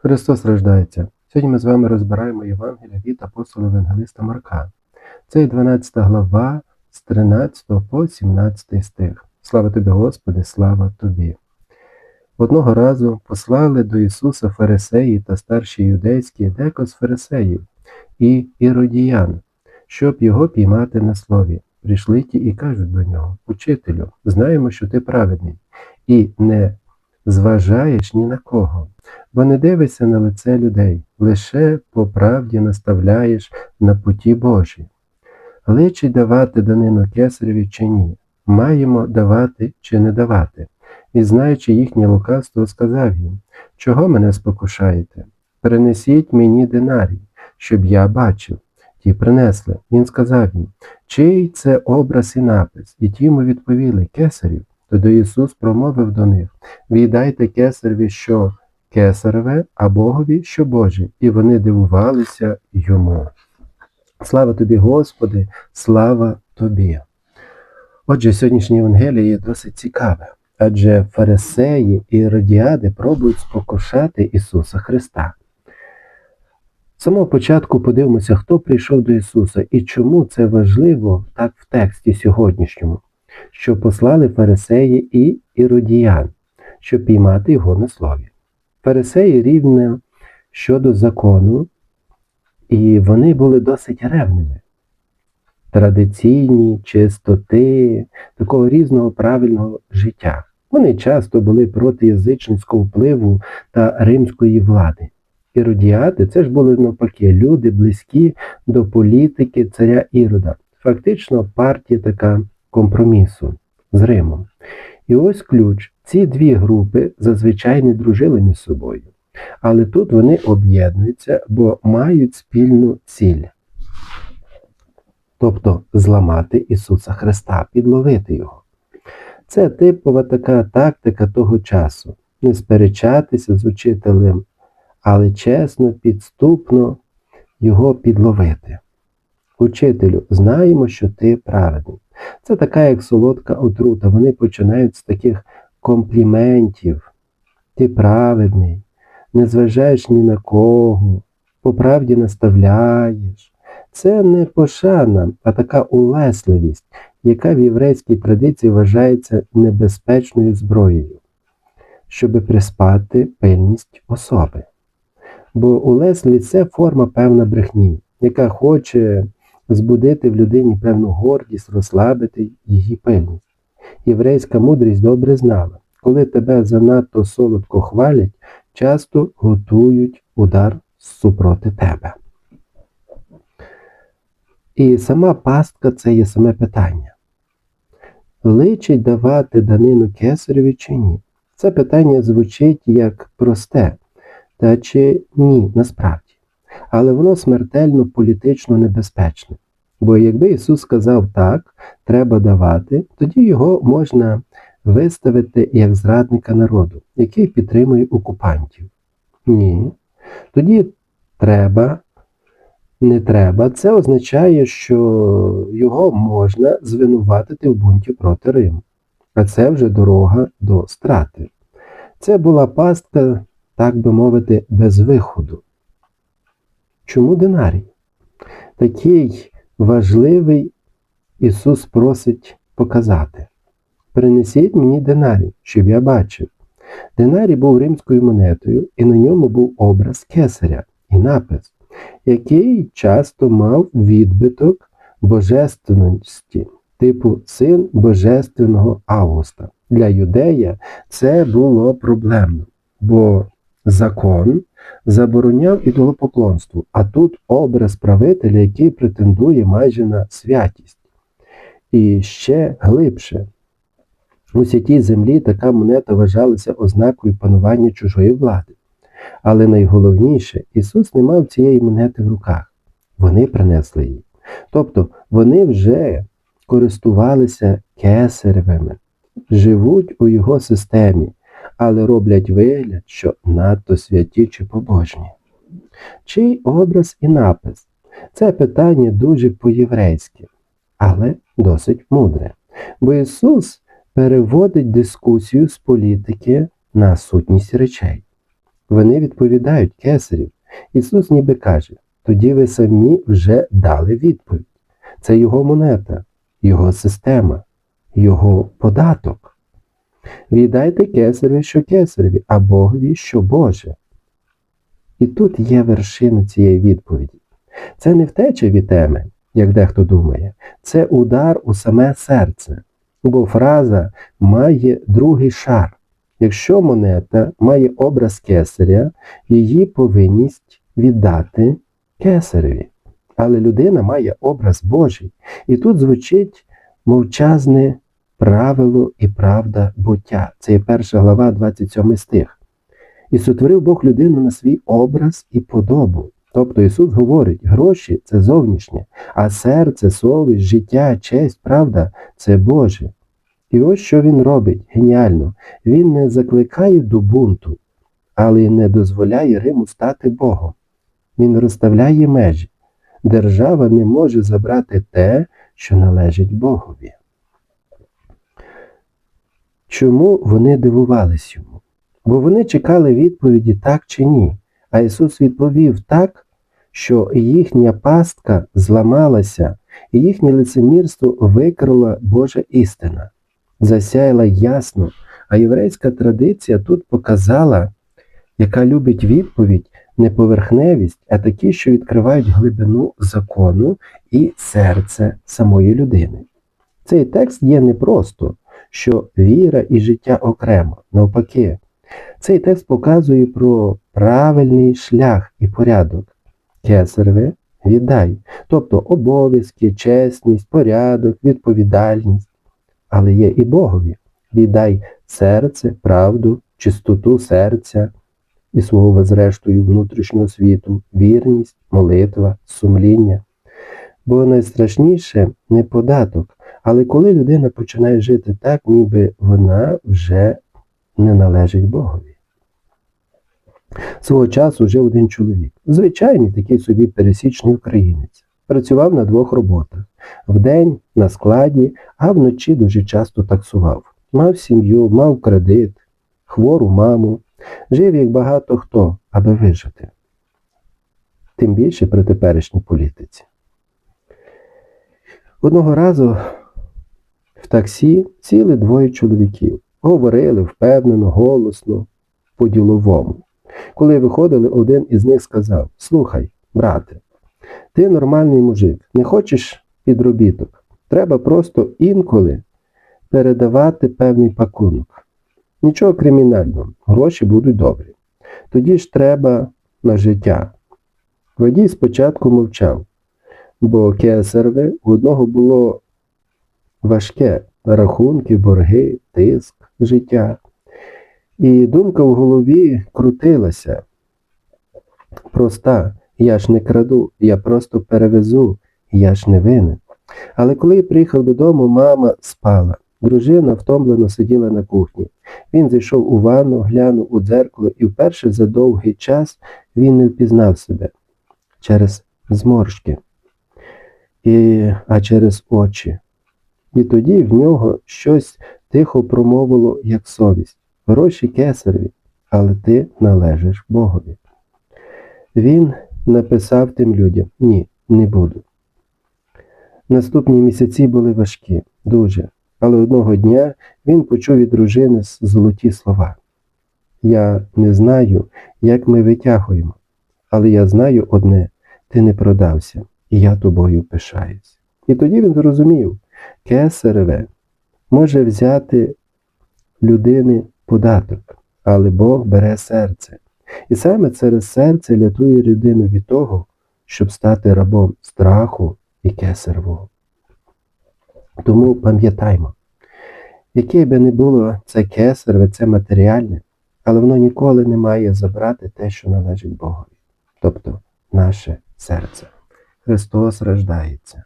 Христос рождається. Сьогодні ми з вами розбираємо Євангелія від апостола Евангелиста Марка. Це 12 глава з 13 по 17 стих. Слава тобі, Господи, слава тобі. Одного разу послали до Ісуса фарисеї та старші юдейські деко з фарисеїв і іродіян, щоб його піймати на слові. Прийшли ті і кажуть до нього, Учителю, знаємо, що ти праведний, і не зважаєш ні на кого, бо не дивишся на лице людей, лише по правді наставляєш на путі Божі. Личить давати данину кесареві чи ні, маємо давати чи не давати. І, знаючи їхнє лукавство, сказав їм, чого мене спокушаєте? Принесіть мені динарій, щоб я бачив. Ті принесли. Він сказав їм, чий це образ і напис? І ті йому відповіли, кесарів. Тоді Ісус промовив до них Віддайте кесареві, що кесареве, а Богові, що Боже. І вони дивувалися йому. Слава тобі, Господи, слава тобі. Отже, сьогоднішнє Євангеліє є досить цікаве, адже фарисеї і радіади пробують спокушати Ісуса Христа. З самого початку подивимося, хто прийшов до Ісуса і чому це важливо так в тексті сьогоднішньому, що послали фарисеї і іродіян, щоб піймати його на слові. Фарисеї рівне щодо закону, і вони були досить ревними. Традиційні, чистоти, такого різного правильного життя. Вони часто були проти язичницького впливу та римської влади. Іродіати це ж були навпаки люди близькі до політики царя Ірода. Фактично партія така компромісу з Римом. І ось ключ. Ці дві групи зазвичай не дружили між собою. Але тут вони об'єднуються, бо мають спільну ціль. Тобто зламати Ісуса Христа, підловити Його. Це типова така тактика того часу. Не сперечатися з учителем, але чесно, підступно його підловити. Учителю, знаємо, що ти праведний. Це така, як солодка отрута. Вони починають з таких компліментів. Ти праведний, не зважаєш ні на кого, по правді наставляєш. Це не пошана, а така улесливість, яка в єврейській традиції вважається небезпечною зброєю, щоб приспати пильність особи. Бо улесливість це форма певна брехні, яка хоче збудити в людині певну гордість, розслабити її пильність. Єврейська мудрість добре знала, коли тебе занадто солодко хвалять, часто готують удар супроти тебе. І сама пастка це є саме питання. Личить давати данину кесареві чи ні? Це питання звучить як просте, та чи ні, насправді. Але воно смертельно політично небезпечне. Бо якби Ісус сказав так, треба давати, тоді його можна виставити як зрадника народу, який підтримує окупантів. Ні. Тоді треба, не треба. Це означає, що його можна звинуватити в бунті проти Риму. А це вже дорога до страти. Це була пастка, так би мовити, без виходу. Чому динарій? Такий важливий Ісус просить показати. Принесіть мені динарій, щоб я бачив. Динарій був римською монетою, і на ньому був образ кесаря і напис, який часто мав відбиток божественності, типу син Божественного Августа. Для юдея це було проблемно, бо закон забороняв ідолопоклонству, а тут образ правителя, який претендує майже на святість. І ще глибше. У святій землі така монета вважалася ознакою панування чужої влади. Але найголовніше, Ісус не мав цієї монети в руках. Вони принесли її. Тобто вони вже користувалися кесаревими, живуть у його системі, але роблять вигляд, що надто святі чи побожні. Чий образ і напис? Це питання дуже по-єврейськи, але досить мудре. Бо Ісус переводить дискусію з політики на сутність речей. Вони відповідають кесарів. Ісус ніби каже, тоді ви самі вже дали відповідь. Це його монета, його система, його податок. Віддайте кесареві, що кесареві, а Богові, що Боже. І тут є вершина цієї відповіді. Це не втеча від теми, як дехто думає, це удар у саме серце, бо фраза має другий шар. Якщо монета має образ кесаря, її повинність віддати кесареві. Але людина має образ Божий. І тут звучить мовчазне правило і правда буття. Це є перша глава, 27 стих. І сотворив Бог людину на свій образ і подобу. Тобто Ісус говорить, гроші це зовнішнє, а серце, совість, життя, честь, правда це Боже. І ось що Він робить геніально. Він не закликає до бунту, але й не дозволяє Риму стати Богом. Він розставляє межі. Держава не може забрати те, що належить Богові. Чому вони дивувались йому? Бо вони чекали відповіді так чи ні. А Ісус відповів так, що їхня пастка зламалася, і їхнє лицемірство викрила Божа істина, засяяла ясно, а єврейська традиція тут показала, яка любить відповідь, не поверхневість, а такі, що відкривають глибину закону і серце самої людини. Цей текст є не просто, що віра і життя окремо, навпаки. Цей текст показує про правильний шлях і порядок. Кесареве віддай, тобто обов'язки, чесність, порядок, відповідальність. Але є і Богові. Віддай серце, правду, чистоту серця і свого зрештою внутрішнього світу, вірність, молитва, сумління. Бо найстрашніше не податок, але коли людина починає жити так, ніби вона вже не належить Богові. Свого часу жив один чоловік, звичайний такий собі пересічний українець. Працював на двох роботах вдень на складі, а вночі дуже часто таксував. Мав сім'ю, мав кредит, хвору маму, жив як багато хто, аби вижити. Тим більше при теперішній політиці. Одного разу в таксі сіли двоє чоловіків. Говорили впевнено, голосно, по-діловому. Коли виходили, один із них сказав: Слухай, брате, ти нормальний мужик, не хочеш підробіток. Треба просто інколи передавати певний пакунок. Нічого кримінального, гроші будуть добрі. Тоді ж треба на життя. Водій спочатку мовчав, бо КСРВ у одного було важке рахунки, борги, тиск, життя. І думка в голові крутилася. Проста, я ж не краду, я просто перевезу, я ж не винен. Але коли я приїхав додому, мама спала. Дружина втомлено сиділа на кухні. Він зайшов у ванну, глянув у дзеркало, і вперше за довгий час він не впізнав себе через зморшки, і, а через очі. І тоді в нього щось тихо промовило, як совість. Гроші кесареві, але ти належиш Богові. Він написав тим людям ні, не буду. Наступні місяці були важкі, дуже, але одного дня він почув від дружини золоті слова. Я не знаю, як ми витягуємо, але я знаю одне, ти не продався, і я тобою пишаюсь. І тоді він зрозумів, кесареве може взяти людини податок, але Бог бере серце. І саме через серце рятує людину від того, щоб стати рабом страху і кесаревого. Тому пам'ятаймо, яке би не було це кесареве, це матеріальне, але воно ніколи не має забрати те, що належить Богові, тобто наше серце. Христос рождається.